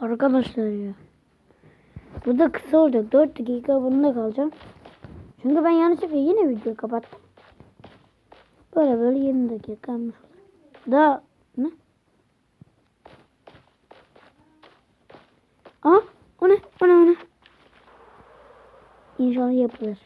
Arkadaşlar ya. Bu da kısa olacak. 4 dakika bununla kalacağım. Çünkü ben yanlışlıkla yine videoyu kapattım. Böyle böyle 20 dakika kalmış. Daha ne? Aa o ne? O ne o ne? İnşallah yapılır.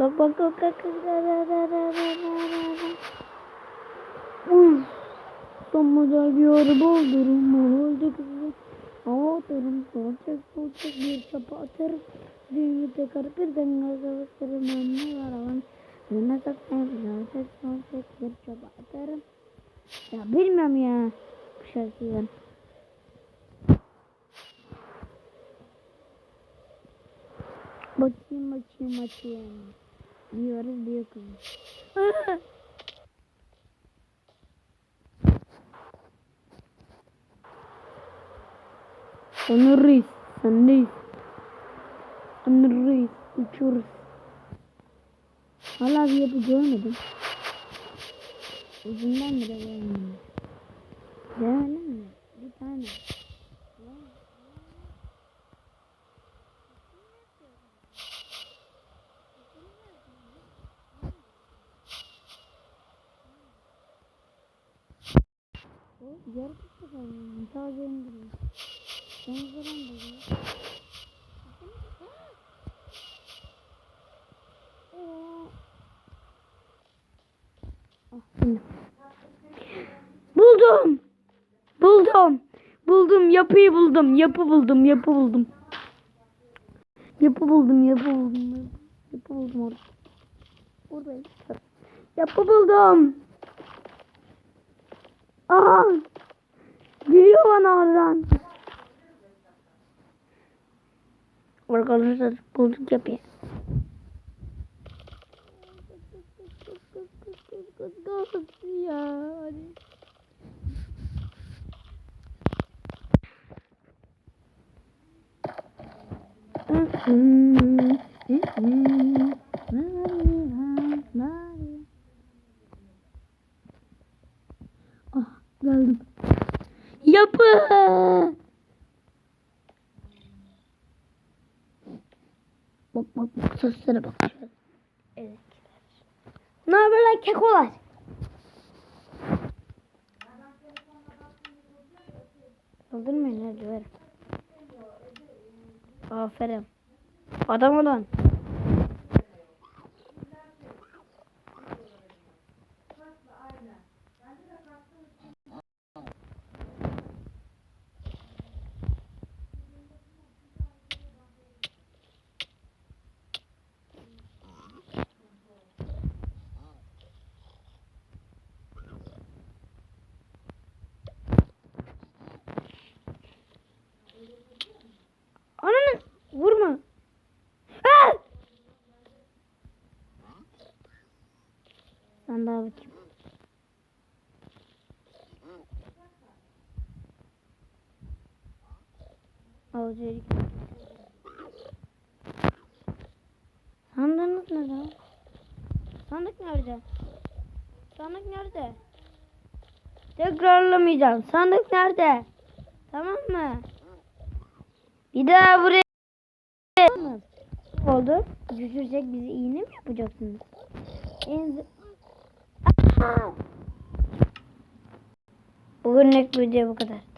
Bak bak bak bak. Uf. Son model bir araba alırım. Oldu kızım. Atarım. Solacak solacak bir çapa atarım. Düğümü tekrar bir denge savaştırım. Anne var alan. Önüne saklayıp solacak solacak bir çapa atarım. Ya bilmiyorum ya. Bu şarkıyı ben. Bakayım bakayım bakayım. Diyoruz diyor kızım. Onur Reis. Sendeyiz. Onur Reis. Uçuyoruz. Hala bir yapı görmedim. Ucundan bile görmedim. Gördün mü? Bir tane. O yarı sefer mi? Taze ya. Ah, şimdi. Buldum. Buldum. Buldum. Yapıyı buldum. Yapı buldum. Yapı buldum. Yapı buldum. Yapı buldum. Yapı buldum orada. Oradayım. Yapı buldum. Aha. Geliyor bana oradan. Arkadaşlar bulduk yapıyı. Ya hadi. Ah geldim. Yapı. Bak bak bak seslere bak. Evet. Ne haber lan kekolar? Öldürmeyin hadi ver. Aferin. Adam olan. Sen daha bakayım. Alacak. Sandığınız nerede? Sandık nerede? Sandık nerede? Tekrarlamayacağım. Sandık nerede? Tamam mı? Bir daha buraya oldu. Düşürecek bizi iğne mi yapacaksınız? En Bugünlük video bu kadar.